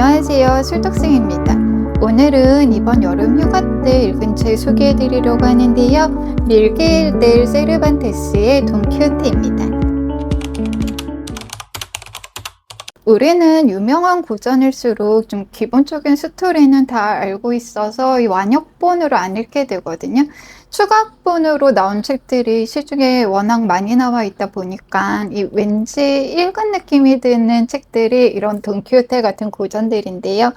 안녕하세요. 술독생입니다. 오늘은 이번 여름 휴가 때 읽은 책 소개해 드리려고 하는데요. 밀게일 델 세르반테스의 돈키호테입니다. 우리는 유명한 고전일수록 좀 기본적인 스토리는 다 알고 있어서 이 완역본으로 안 읽게 되거든요. 추가본으로 나온 책들이 시중에 워낙 많이 나와 있다 보니까 이 왠지 읽은 느낌이 드는 책들이 이런 돈키호테 같은 고전들인데요.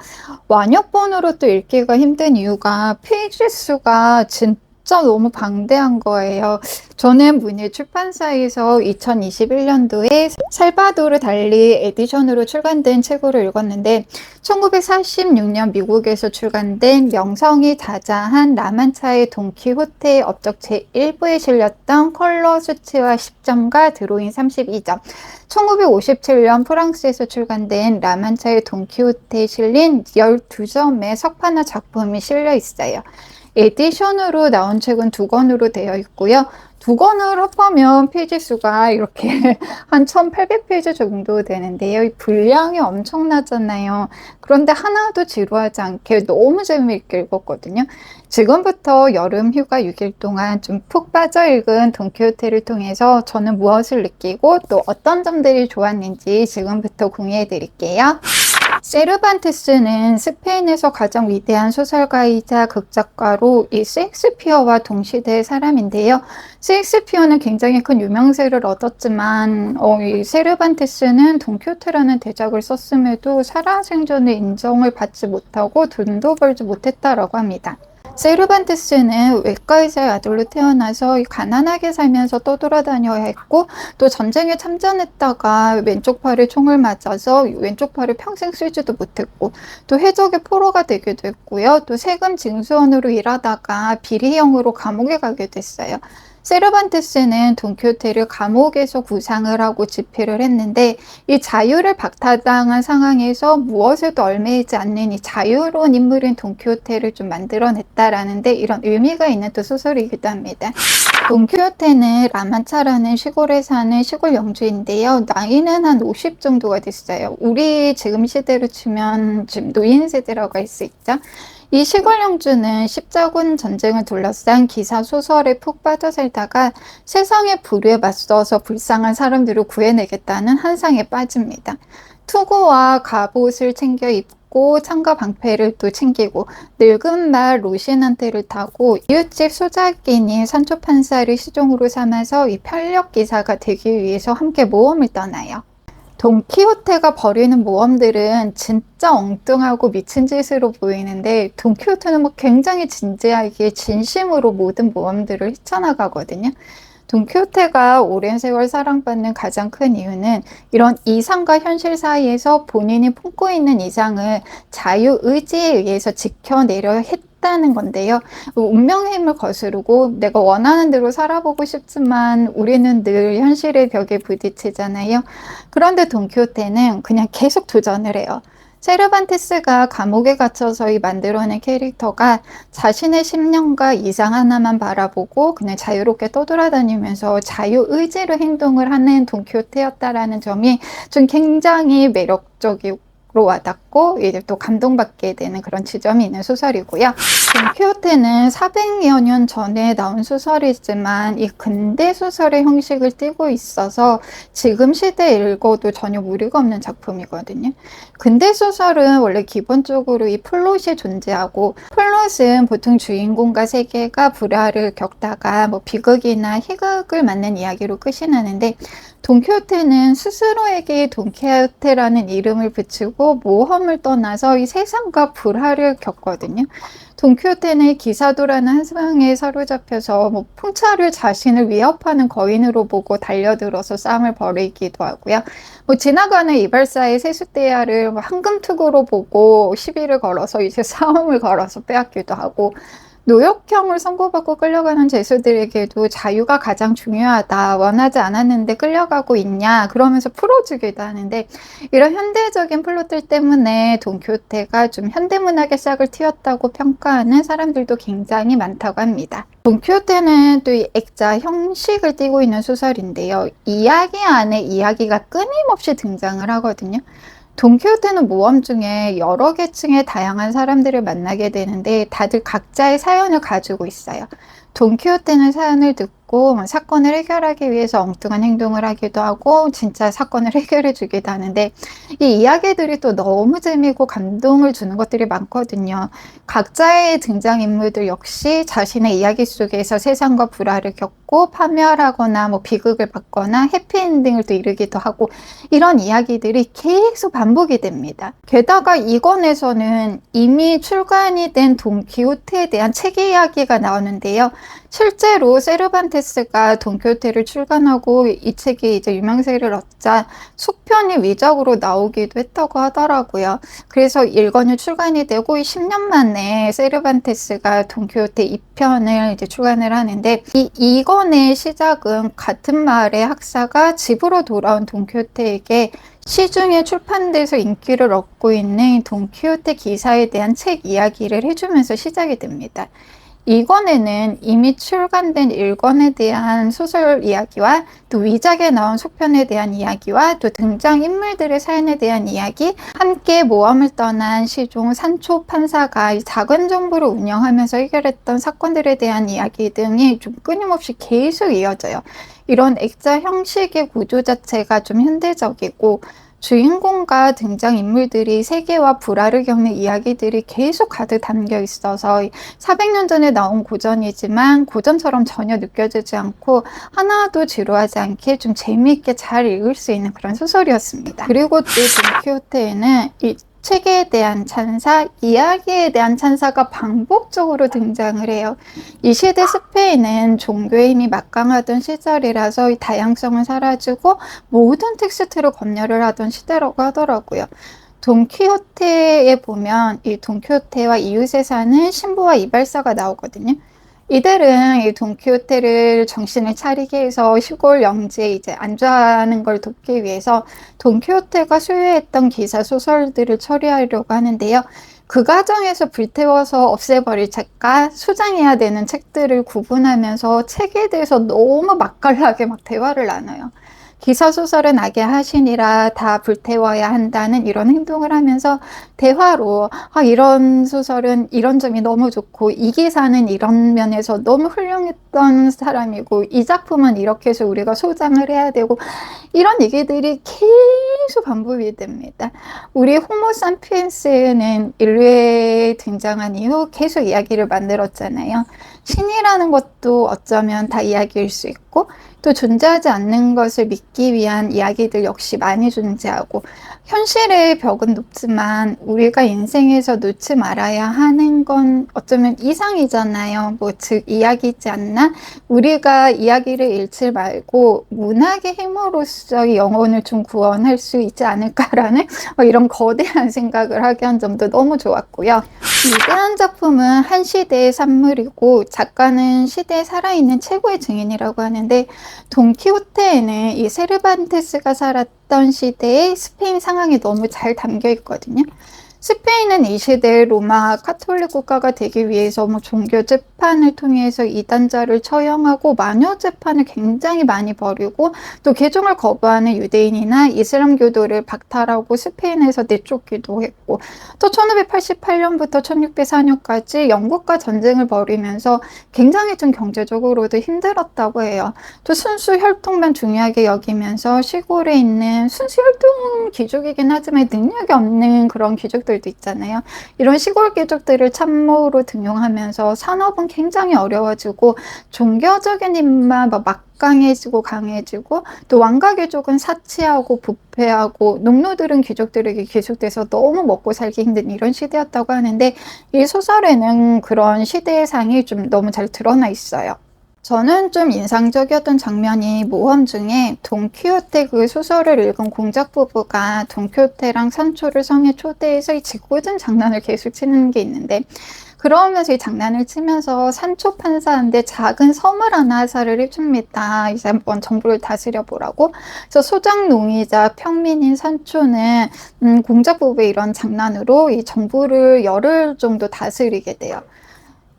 완역본으로 또 읽기가 힘든 이유가 페이지 수가 진짜 진짜 너무 방대한 거예요. 저는 문예 출판사에서 2021년도에 살바도르 달리 에디션으로 출간된 책으로 읽었는데 1946년 미국에서 출간된 명성이 자자한 라만차의 돈키호테 업적 제1부에 실렸던 컬러 수치와 10점과 드로잉 32점 1957년 프랑스에서 출간된 라만차의 돈키호테에 실린 12점의 석판화 작품이 실려 있어요. 에디션으로 나온 책은 두 권으로 되어 있고요. 두 권을 합하면 페이지 수가 이렇게 한 1800페이지 정도 되는데요. 이 분량이 엄청나잖아요. 그런데 하나도 지루하지 않게 너무 재미있게 읽었거든요. 지금부터 여름 휴가 6일 동안 좀 푹 빠져 읽은 돈키호테를 통해서 저는 무엇을 느끼고 또 어떤 점들이 좋았는지 지금부터 공유해 드릴게요. 세르반테스는 스페인에서 가장 위대한 소설가이자 극작가로 이 셰익스피어와 동시대의 사람인데요. 셰익스피어는 굉장히 큰 유명세를 얻었지만 어, 이 세르반테스는 돈키호테라는 대작을 썼음에도 살아생전에 인정을 받지 못하고 돈도 벌지 못했다라고 합니다. 세르반테스는 외과의사의 아들로 태어나서 가난하게 살면서 떠돌아다녀야 했고 또 전쟁에 참전했다가 왼쪽 팔에 총을 맞아서 왼쪽 팔을 평생 쓰지도 못했고 또 해적의 포로가 되기도 했고요. 또 세금 징수원으로 일하다가 비리형으로 감옥에 가게 됐어요. 세르반테스는 돈키호테를 감옥에서 구상을 하고 집필을 했는데 이 자유를 박탈당한 상황에서 무엇에도 얼매이지 않는 이 자유로운 인물인 돈키호테를 좀 만들어냈다라는데 이런 의미가 있는 또 소설이기도 합니다. 돈키호테는 라만차라는 시골에 사는 시골 영주인데요. 나이는 한 50 정도가 됐어요. 우리 지금 시대로 치면 지금 노인 세대라고 할 수 있죠. 이 시골 영주는 십자군 전쟁을 둘러싼 기사 소설에 푹 빠져 살다가 세상의 불에 맞서서 불쌍한 사람들을 구해내겠다는 한상에 빠집니다. 투구와 갑옷을 챙겨 입고 창과 방패를 또 챙기고 늙은 말 로신한테를 타고 이웃집 소작인이 산초 판사를 시종으로 삼아서 이 편력 기사가 되기 위해서 함께 모험을 떠나요. 돈키호테가 벌이는 모험들은 진짜 엉뚱하고 미친 짓으로 보이는데 돈키호테는 뭐 굉장히 진지하게 진심으로 모든 모험들을 헤쳐나가거든요. 돈키호테가 오랜 세월 사랑받는 가장 큰 이유는 이런 이상과 현실 사이에서 본인이 품고 있는 이상을 자유 의지에 의해서 지켜내려 했 했다는 건데요. 운명의 힘을 거스르고 내가 원하는 대로 살아보고 싶지만 우리는 늘 현실의 벽에 부딪히잖아요. 그런데 돈키호테는 그냥 계속 도전을 해요. 세르반테스가 감옥에 갇혀서 이 만들어낸 캐릭터가 자신의 심령과 이상 하나만 바라보고 그냥 자유롭게 떠돌아다니면서 자유의지로 행동을 하는 돈키호테였다라는 점이 좀 굉장히 매력적이고 로 와닿고 이제 또 감동받게 되는 그런 지점이 있는 소설이고요. 돈키호테는 400여 년 전에 나온 소설이지만 이 근대 소설의 형식을 띠고 있어서 지금 시대에 읽어도 전혀 무리가 없는 작품이거든요. 근대 소설은 원래 기본적으로 이 플롯이 존재하고 플롯은 보통 주인공과 세계가 불화를 겪다가 뭐 비극이나 희극을 맞는 이야기로 끝이 나는데 돈키호테는 스스로에게 돈키호테라는 이름을 붙이고 모험을 떠나서 이 세상과 불화를 겪거든요. 돈키호테는 기사도라는 한 상황에 사로잡혀서 뭐 풍차를 자신을 위협하는 거인으로 보고 달려들어서 싸움을 벌이기도 하고요. 뭐 지나가는 이발사의 세숫대야를 황금투구로 보고 시비를 걸어서 이제 싸움을 걸어서 빼앗기도 하고 노역형을 선고받고 끌려가는 죄수들에게도 자유가 가장 중요하다. 원하지 않았는데 끌려가고 있냐. 그러면서 풀어주기도 하는데 이런 현대적인 플롯들 때문에 돈키호테가 좀 현대문학의 싹을 틔웠다고 평가하는 사람들도 굉장히 많다고 합니다. 돈키호테는 또이 액자 형식을 띠고 있는 소설인데요. 이야기 안에 이야기가 끊임없이 등장을 하거든요. 돈키호테는 모험 중에 여러 계층의 다양한 사람들을 만나게 되는데 다들 각자의 사연을 가지고 있어요. 돈키호테는 사연을 듣고 뭐 사건을 해결하기 위해서 엉뚱한 행동을 하기도 하고 진짜 사건을 해결해 주기도 하는데 이 이야기들이 또 너무 재미고 감동을 주는 것들이 많거든요. 각자의 등장인물들 역시 자신의 이야기 속에서 세상과 불화를 겪고 파멸하거나 뭐 비극을 받거나 해피엔딩을 또 이루기도 하고 이런 이야기들이 계속 반복이 됩니다. 게다가 이권에서는 이미 출간이 된 돈키호테에 대한 책 이야기가 나오는데요. 실제로 세르반테스가 돈키호테를 출간하고 이 책이 이제 유명세를 얻자 속편이 위작으로 나오기도 했다고 하더라고요. 그래서 1권이 출간이 되고 10년 만에 세르반테스가 돈키호테 2편을 이제 출간을 하는데 이 2권의 시작은 같은 마을의 학사가 집으로 돌아온 돈키호테에게 시중에 출판돼서 인기를 얻고 있는 돈키호테 기사에 대한 책 이야기를 해주면서 시작이 됩니다. 이권에는 이미 출간된 1권에 대한 소설 이야기와 또 위작에 나온 속편에 대한 이야기와 또 등장 인물들의 사연에 대한 이야기, 함께 모험을 떠난 시종 산초 판사가 작은 정부를 운영하면서 해결했던 사건들에 대한 이야기 등이 좀 끊임없이 계속 이어져요. 이런 액자 형식의 구조 자체가 좀 현대적이고 주인공과 등장인물들이 세계와 불화를 겪는 이야기들이 계속 가득 담겨 있어서 400년 전에 나온 고전이지만 고전처럼 전혀 느껴지지 않고 하나도 지루하지 않게 좀 재미있게 잘 읽을 수 있는 그런 소설이었습니다. 그리고 또 돈키호테에는 이 책에 대한 찬사, 이야기에 대한 찬사가 반복적으로 등장을 해요. 이 시대 스페인은 종교의 힘이 막강하던 시절이라서 이 다양성은 사라지고 모든 텍스트를 검열을 하던 시대라고 하더라고요. 돈키호테에 보면 이 돈키호테와 이웃에 사는 신부와 이발사가 나오거든요. 이들은 이 돈키호테를 정신을 차리게 해서 시골 영지에 이제 안주하는 걸 돕기 위해서 돈키호테가 소유했던 기사 소설들을 처리하려고 하는데요. 그 과정에서 불태워서 없애버릴 책과 수장해야 되는 책들을 구분하면서 책에 대해서 너무 맛깔나게 막 대화를 나눠요. 기사소설은 악의 하신이라 다 불태워야 한다는 이런 행동을 하면서 대화로 아, 이런 소설은 이런 점이 너무 좋고 이 기사는 이런 면에서 너무 훌륭했던 사람이고 이 작품은 이렇게 해서 우리가 소장을 해야 되고 이런 얘기들이 계속 반복이 됩니다. 우리 호모 산피엔스는 인류에 등장한 이후 계속 이야기를 만들었잖아요. 신이라는 것도 어쩌면 다 이야기일 수 있고 또 존재하지 않는 것을 믿기 위한 이야기들 역시 많이 존재하고 현실의 벽은 높지만 우리가 인생에서 놓지 말아야 하는 건 어쩌면 이상이잖아요. 뭐, 즉, 이야기지 않나? 우리가 이야기를 잃지 말고 문학의 힘으로써 영혼을 좀 구원할 수 있지 않을까라는 뭐 이런 거대한 생각을 하게 한 점도 너무 좋았고요. 위대한 작품은 한 시대의 산물이고 작가는 시대에 살아있는 최고의 증인이라고 하는데 돈키호테에는 이 세르반테스가 살았던 시대의 스페인 상황이 너무 잘 담겨 있거든요. 스페인은 이 시대 로마 카톨릭 국가가 되기 위해서 뭐 종교 재판을 통해서 이단자를 처형하고 마녀 재판을 굉장히 많이 벌이고 또 개종을 거부하는 유대인이나 이슬람교도를 박탈하고 스페인에서 내쫓기도 했고 또 1588년부터 1604년까지 영국과 전쟁을 벌이면서 굉장히 좀 경제적으로도 힘들었다고 해요. 또 순수 혈통만 중요하게 여기면서 시골에 있는 순수 혈통 귀족이긴 하지만 능력이 없는 그런 귀족들 귀족들도 있잖아요. 이런 시골 귀족들을 참모로 등용하면서 산업은 굉장히 어려워지고 종교적인 힘만 막 강해지고 강해지고 또 왕가 귀족은 사치하고 부패하고 농노들은 귀족들에게 귀속돼서 너무 먹고 살기 힘든 이런 시대였다고 하는데 이 소설에는 그런 시대의 상이 좀 너무 잘 드러나 있어요. 저는 좀 인상적이었던 장면이 모험 중에 돈키호테 그 소설을 읽은 공작 부부가 돈키호테랑 산초를 성에 초대해서 이 짓궂은 장난을 계속 치는 게 있는데 그러면서 이 장난을 치면서 산초 판사한테 작은 섬을 하나 하사를 해줍니다. 이제 한번 정부를 다스려 보라고. 그래서 소장 농이자 평민인 산초는 음, 공작 부부의 이런 장난으로 이 정부를 열흘 정도 다스리게 돼요.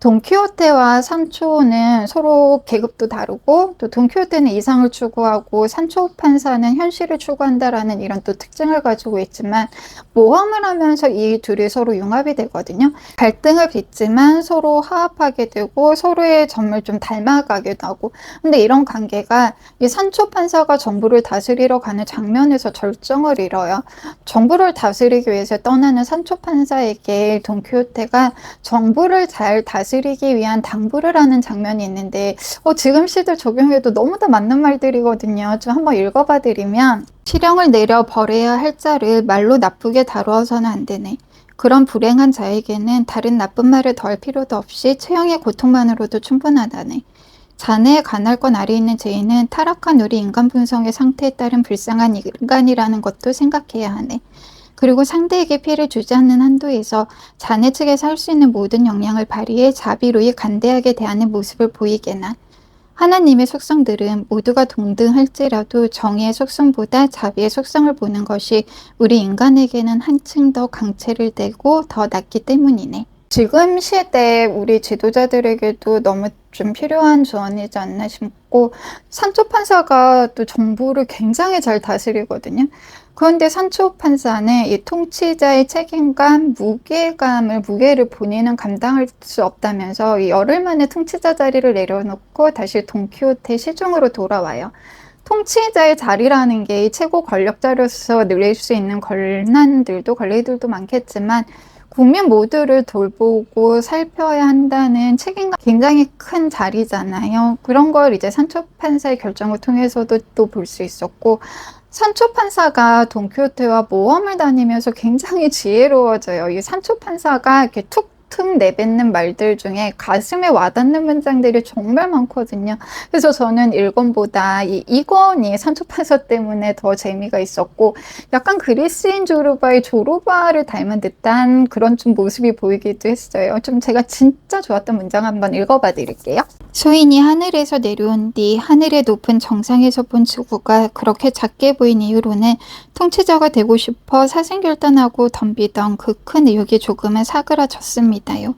돈키호테와 산초는 서로 계급도 다르고 또 돈키호테는 이상을 추구하고 산초 판사는 현실을 추구한다라는 이런 또 특징을 가지고 있지만 모험을 하면서 이 둘이 서로 융합이 되거든요. 갈등을 빚지만 서로 화합하게 되고 서로의 점을 좀 닮아가기도 하고 근데 이런 관계가 이 산초 판사가 정부를 다스리러 가는 장면에서 절정을 이뤄요. 정부를 다스리기 위해서 떠나는 산초 판사에게 돈키호테가 정부를 잘 다스 리기 위한 당부를 하는 장면이 있는데 어, 지금 시대 적용해도 너무나 맞는 말들이거든요. 좀 한번 읽어봐 드리면 시령을 내려 벌해야 할 자를 말로 나쁘게 다루어서는 안 되네. 그런 불행한 자에게는 다른 나쁜 말을 더할 필요도 없이 처형의 고통만으로도 충분하다네. 자네의 간할권 아래 있는 죄인은 타락한 우리 인간 분성의 상태에 따른 불쌍한 인간이라는 것도 생각해야 하네. 그리고 상대에게 피해를 주지 않는 한도에서 자네 측에서 할 수 있는 모든 역량을 발휘해 자비로이 간대하게 대하는 모습을 보이게나. 하나님의 속성들은 모두가 동등할지라도 정의의 속성보다 자비의 속성을 보는 것이 우리 인간에게는 한층 더 강체를 떼고 더 낫기 때문이네. 지금 시대 우리 지도자들에게도 너무 좀 필요한 조언이지 않나 싶고 산초 판사가 또 정부를 굉장히 잘 다스리거든요. 그런데 산초 판사는 이 통치자의 책임감, 무게감을 무게를 본인은 감당할 수 없다면서 이 열흘 만에 통치자 자리를 내려놓고 다시 돈키호테 시중으로 돌아와요. 통치자의 자리라는 게 최고 권력자로서 누릴 수 있는 권한들도 권리들도 많겠지만 국민 모두를 돌보고 살펴야 한다는 책임감 굉장히 큰 자리잖아요. 그런 걸 이제 산초 판사의 결정을 통해서도 또 볼 수 있었고 산초 판사가 돈키호테와 모험을 다니면서 굉장히 지혜로워져요. 이 산초 판사가 이렇게 툭 툭 내뱉는 말들 중에 가슴에 와닿는 문장들이 정말 많거든요. 그래서 저는 1권보다 이 2권이 산초판서 때문에 더 재미가 있었고 약간 그리스인 조르바의 조르바를 닮은 듯한 그런 좀 모습이 보이기도 했어요. 좀 제가 진짜 좋았던 문장 한번 읽어봐 드릴게요. 소인이 하늘에서 내려온 뒤 하늘의 높은 정상에서 본 지구가 그렇게 작게 보인 이유로는 통치자가 되고 싶어 사생결단하고 덤비던 그 큰 의욕이 조금은 사그라졌습니다 요.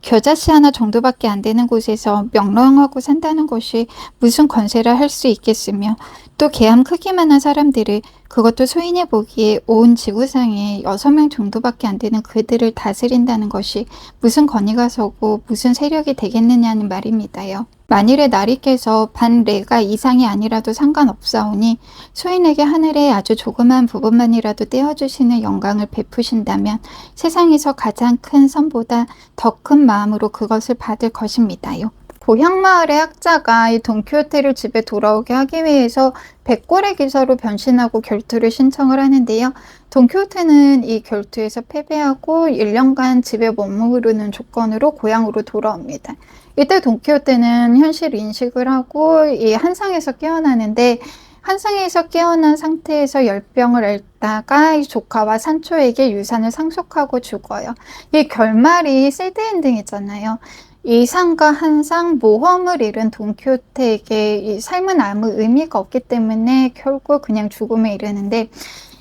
겨자씨 하나 정도밖에 안 되는 곳에서 명랑하고 산다는 것이 무슨 권세를 할수 있겠으며 또 개함 크기만한 사람들을 그것도 소인이 보기에 온 지구상에 여섯 명 정도밖에 안 되는 그들을 다스린다는 것이 무슨 권위가 서고 무슨 세력이 되겠느냐는 말입니다요. 만일에 나리께서 반레가 이상이 아니라도 상관없사오니 소인에게 하늘의 아주 조그만 부분만이라도 떼어주시는 영광을 베푸신다면 세상에서 가장 큰 선보다 더 큰 마음으로 그것을 받을 것입니다요. 고향 마을의 학자가 이 돈키호테를 집에 돌아오게 하기 위해서 백골의 기사로 변신하고 결투를 신청을 하는데요. 돈키호테는 이 결투에서 패배하고 1년간 집에 머무르는 조건으로 고향으로 돌아옵니다. 이때 돈키호테는 현실 인식을 하고 이 한상에서 깨어나는데 한상에서 깨어난 상태에서 열병을 앓다가 이 조카와 산초에게 유산을 상속하고 죽어요. 이 결말이 새드 엔딩이잖아요. 이 상과 한상, 모험을 잃은 돈키호테에게 이 삶은 아무 의미가 없기 때문에 결국 그냥 죽음에 이르는데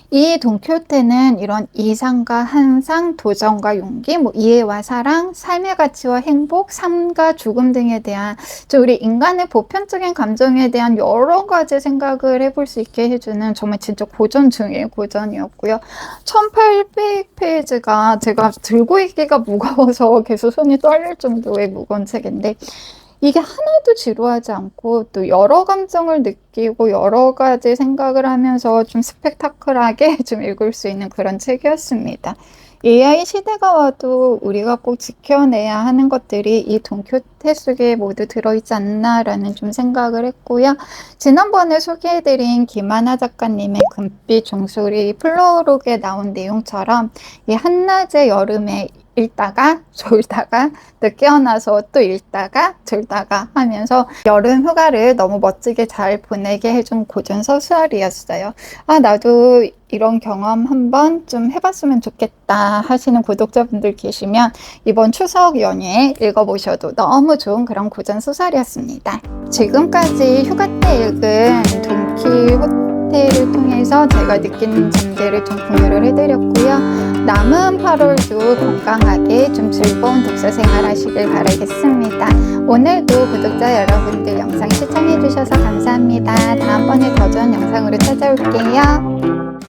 이 돈키호테는 이런 이상과 한상, 도전과 용기, 뭐 이해와 사랑, 삶의 가치와 행복, 삶과 죽음 등에 대한 우리 인간의 보편적인 감정에 대한 여러 가지 생각을 해볼 수 있게 해주는 정말 진짜 고전 중의 고전이었고요. 1800페이지가 제가 들고 있기가 무거워서 계속 손이 떨릴 정도의 무거운 책인데 이게 하나도 지루하지 않고 또 여러 감정을 느끼고 여러 가지 생각을 하면서 좀 스펙타클하게 좀 읽을 수 있는 그런 책이었습니다. AI 시대가 와도 우리가 꼭 지켜내야 하는 것들이 이 돈키호테 속에 모두 들어있지 않나라는 좀 생각을 했고요. 지난번에 소개해드린 김하나 작가님의 금빛 종소리 플로록에 나온 내용처럼 이 한낮의 여름에 읽다가 졸다가 또 깨어나서 또 읽다가 졸다가 하면서 여름 휴가를 너무 멋지게 잘 보내게 해준 고전 서수아리였어요. 아, 나도 이런 경험 한번 좀 해봤으면 좋겠다 하시는 구독자분들 계시면 이번 추석 연휴에 읽어보셔도 너무 좋은 그런 고전 소설이었습니다. 지금까지 휴가 때 읽은 돈키호테 상태를 통해서 제가 느끼는 점들을 좀 공유를 해드렸고요. 남은 8월도 건강하게 좀 즐거운 독서 생활 하시길 바라겠습니다. 오늘도 구독자 여러분들 영상 시청해주셔서 감사합니다. 다음번에 더 좋은 영상으로 찾아올게요.